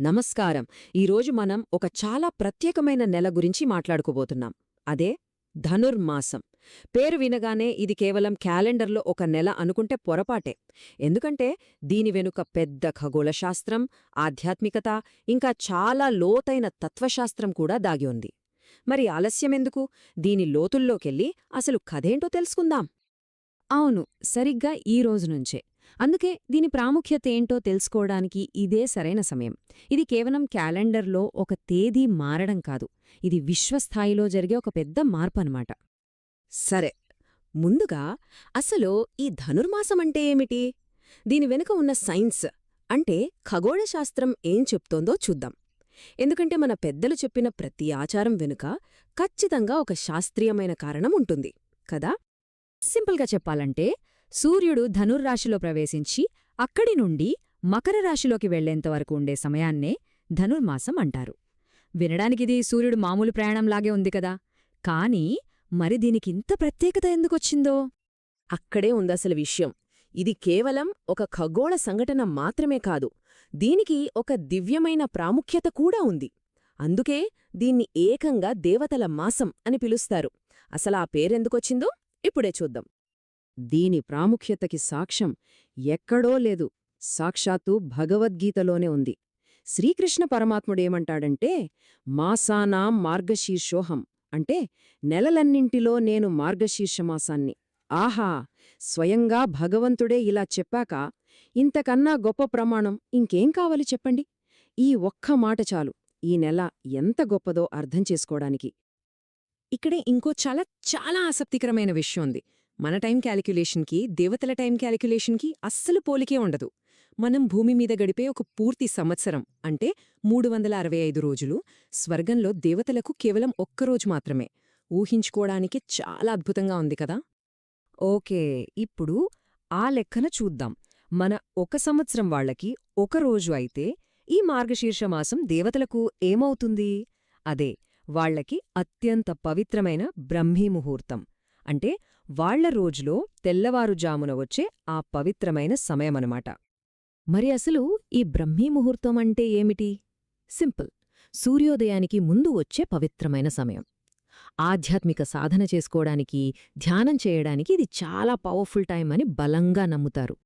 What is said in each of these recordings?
నమస్కారం. ఈరోజు మనం ఒక చాలా ప్రత్యేకమైన నెల గురించి మాట్లాడుకోబోతున్నాం. అదే ధనుర్మాసం. పేరు వినగానే ఇది కేవలం క్యాలెండర్లో ఒక నెల అనుకుంటే పొరపాటే. ఎందుకంటే దీని వెనుక పెద్ద ఖగోళశాస్త్రం ఆధ్యాత్మికత ఇంకా చాలా లోతైన తత్వశాస్త్రం కూడా దాగి ఉంది. మరి ఆలస్యమెందుకు దీని లోతుల్లోకెళ్ళి అసలు కథేంటో తెలుసుకుందాం. అవును సరిగ్గా ఈ రోజు నుంచే. అందుకే దీని ప్రాముఖ్యత ఏంటో తెలుసుకోవడానికి ఇదే సరైన సమయం. ఇది కేవలం క్యాలెండర్లో ఒక తేదీ మారడం కాదు. ఇది విశ్వస్థాయిలో జరిగే ఒక పెద్ద మార్పు అన్నమాట సరే ముందుగా అసలు ఈ ధనుర్మాసమంటే ఏమిటి? దీని వెనుక ఉన్న సైన్స్ అంటే ఖగోళశాస్త్రం ఏం చెప్తోందో చూద్దాం. ఎందుకంటే మన పెద్దలు చెప్పిన ప్రతి ఆచారం వెనుక ఖచ్చితంగా ఒక శాస్త్రీయమైన కారణం ఉంటుంది. కదా? సింపుల్గా చెప్పాలంటే సూర్యుడు ధనుర్రాశిలో ప్రవేశించి అక్కడి నుండి మకర రాశిలోకి వెళ్ళేంతవరకు ఉండే సమయాన్నే ధనుర్మాసం అంటారు. వినడానికిది సూర్యుడు మామూలు ప్రయాణంలాగే ఉంది కదా. కానీ మరి దీనికింత ప్రత్యేకత ఎందుకొచ్చిందో? అక్కడే ఉందసలు విషయం. ఇది కేవలం ఒక ఖగోళ సంఘటన మాత్రమే కాదు. దీనికి ఒక దివ్యమైన ప్రాముఖ్యత కూడా ఉంది. అందుకే దీన్ని ఏకంగా దేవతల మాసం అని పిలుస్తారు. అసలా పేరెందుకొచ్చిందో ఇప్పుడే చూద్దాం. దీని ప్రాముఖ్యతకి సాక్ష్యం ఎక్కడో లేదు. సాక్షాత్తు భగవద్గీతలోనే ఉంది. శ్రీకృష్ణ పరమాత్ముడేమంటాడంటే మాసానాం మార్గశీర్షోహం అంటే నెలలన్నింటిలో నేను మార్గశీర్షమాసాన్ని. ఆహా! స్వయంగా భగవంతుడే ఇలా చెప్పాక ఇంతకన్నా గొప్ప ప్రమాణం ఇంకేం కావాలి చెప్పండి? ఈ ఒక్క మాట చాలు. ఈ నెల ఎంత గొప్పదో అర్థం చేసుకోవడానికి. ఇక్కడే ఇంకో చాలా చాలా ఆసక్తికరమైన విషయం ఉంది. మన టైం క్యాలిక్యులేషన్కి దేవతల టైం క్యాలిక్యులేషన్కి అస్సలు పోలికే ఉండదు. మనం భూమి మీద గడిపే ఒక పూర్తి సంవత్సరం అంటే మూడు వందల అరవై ఐదు రోజులు స్వర్గంలో దేవతలకు కేవలం ఒక్కరోజు మాత్రమే. ఊహించుకోవడానికి చాలా అద్భుతంగా ఉంది కదా? ఓకే ఇప్పుడు ఆ లెక్కన చూద్దాం. మన ఒక సంవత్సరం వాళ్ళకి ఒక రోజు అయితే ఈ మార్గశీర్షమాసం దేవతలకు ఏమవుతుంది? అదే వాళ్ళకి అత్యంత పవిత్రమైన బ్రహ్మీ ముహూర్తం అంటే వాళ్ళ రోజులో తెల్లవారుజామున వచ్చే ఆ పవిత్రమైన సమయమనమాట. మరి అసలు ఈ బ్రహ్మీ ముహూర్తం అంటే ఏమిటి? సింపుల్. సూర్యోదయానికి ముందు వచ్చే పవిత్రమైన సమయం. ఆధ్యాత్మిక సాధన చేసుకోవడానికి ధ్యానం చేయడానికి ఇది చాలా పవర్ఫుల్ టైం అని బలంగా నమ్ముతారు.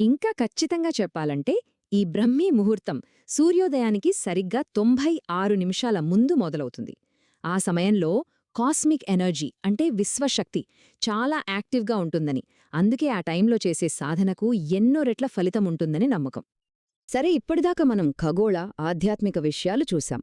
ఇంకా ఖచ్చితంగా చెప్పాలంటే ఈ బ్రహ్మీ ముహూర్తం సూర్యోదయానికి సరిగ్గా తొంభై ఆరు నిమిషాల ముందు మొదలవుతుంది. ఆ సమయంలో కాస్మిక్ ఎనర్జీ అంటే విశ్వశక్తి చాలా యాక్టివ్గా ఉంటుందని. అందుకే ఆ టైంలో చేసే సాధనకు ఎన్నో రెట్ల ఫలితముంటుందని నమ్మకం. సరే ఇప్పటిదాకా మనం ఖగోళ ఆధ్యాత్మిక విషయాలు చూశాం.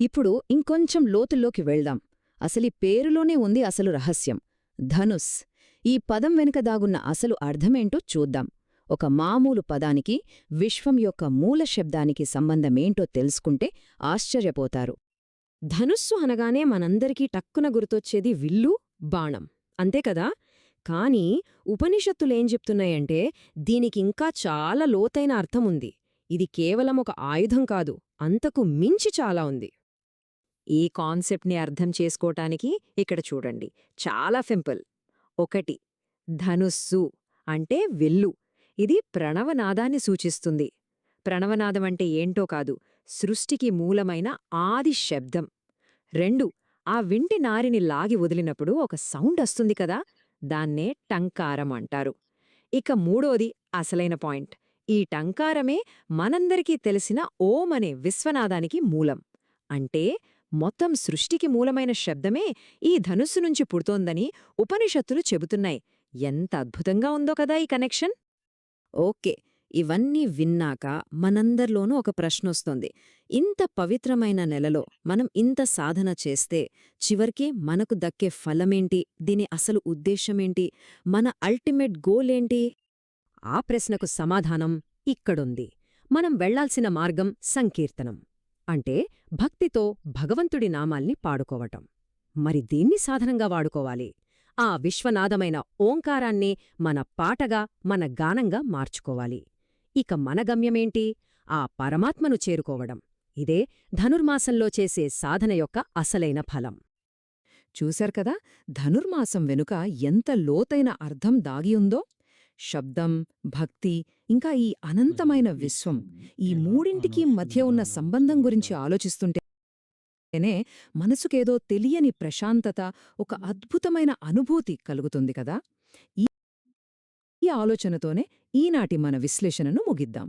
ఇప్పుడు ఇంకొంచెం లోతుల్లోకి వెళ్దాం. అసలి పేరులోనే ఉంది అసలు రహస్యం. ధనుస్. ఈ పదం వెనుక దాగున్న అసలు అర్థమేంటో చూద్దాం. ఒక మామూలు పదానికి విశ్వం యొక్క మూల శబ్దానికి సంబంధమేంటో తెలుసుకుంటే ఆశ్చర్యపోతారు. ధనుస్సు అనగానే మనందరికీ టక్కున గుర్తొచ్చేది విల్లు బాణం. అంతేకదా కాని ఉపనిషత్తులేం చెప్తున్నాయంటే దీనికింకా చాలా లోతైన అర్థముంది ఇది కేవలం ఒక ఆయుధం కాదు అంతకు మించి చాలా ఉంది. ఈ కాన్సెప్ట్ని అర్థం చేసుకోటానికి ఇక్కడ చూడండి. చాలా సింపుల్. ఒకటి ధనుస్సు అంటే విల్లు. ఇది ప్రణవనాదాన్ని సూచిస్తుంది. ప్రణవనాదమంటే ఏంటో కాదు సృష్టికి మూలమైన ఆది శబ్దం. రెండు ఆ వింటి నారిని లాగి వదిలినప్పుడు ఒక సౌండ్ వస్తుంది కదా దాన్నే టంకారం అంటారు. ఇక మూడోది అసలైన పాయింట్. ఈ టంకారమే మనందరికీ తెలిసిన ఓం అనే విశ్వనాదానికి మూలం. అంటే మొత్తం సృష్టికి మూలమైన శబ్దమే ఈ ధనుస్సు నుంచి పుడుతోందని ఉపనిషత్తులు చెబుతున్నాయి. ఎంత అద్భుతంగా ఉందో కదా ఈ కనెక్షన్? ఓకే ఇవన్నీ విన్నాక మనందర్లోనూ ఒక ప్రశ్నొస్తోంది. ఇంత పవిత్రమైన నెలలో మనం ఇంత సాధన చేస్తే చివరికి మనకు దక్కే ఫలమేంటి? దీని అసలు ఉద్దేశమేంటి మన అల్టిమేట్ గోలేంటి? ఆ ప్రశ్నకు సమాధానం ఇక్కడుంది. మనం వెళ్ళాల్సిన మార్గం సంకీర్తనం. అంటే భక్తితో భగవంతుడి నామాల్ని పాడుకోవటం. మరి దీన్ని సాధనంగా వాడుకోవాలి. ఆ విశ్వనాదమైన ఓంకారాన్నే మన పాటగా మన గానంగా మార్చుకోవాలి. ఇక మన గమ్యమేంటి? ఆ పరమాత్మను చేరుకోవడం. ఇదే ధనుర్మాసంలో చేసే సాధన యొక్క అసలైన ఫలం. చూశారు కదా? ధనుర్మాసం వెనుక ఎంత లోతైన అర్థం దాగియుందో శబ్దం భక్తి ఇంకా ఈ అనంతమైన విశ్వం ఈ మూడింటికి మధ్య ఉన్న సంబంధం గురించి ఆలోచిస్తుంటేనే మనసుకేదో తెలియని ప్రశాంతత ఒక అద్భుతమైన అనుభూతి కలుగుతుంది కదా? ఈ ఆలోచనతోనే ఈనాటి మన విశ్లేషణను ముగిద్దాం.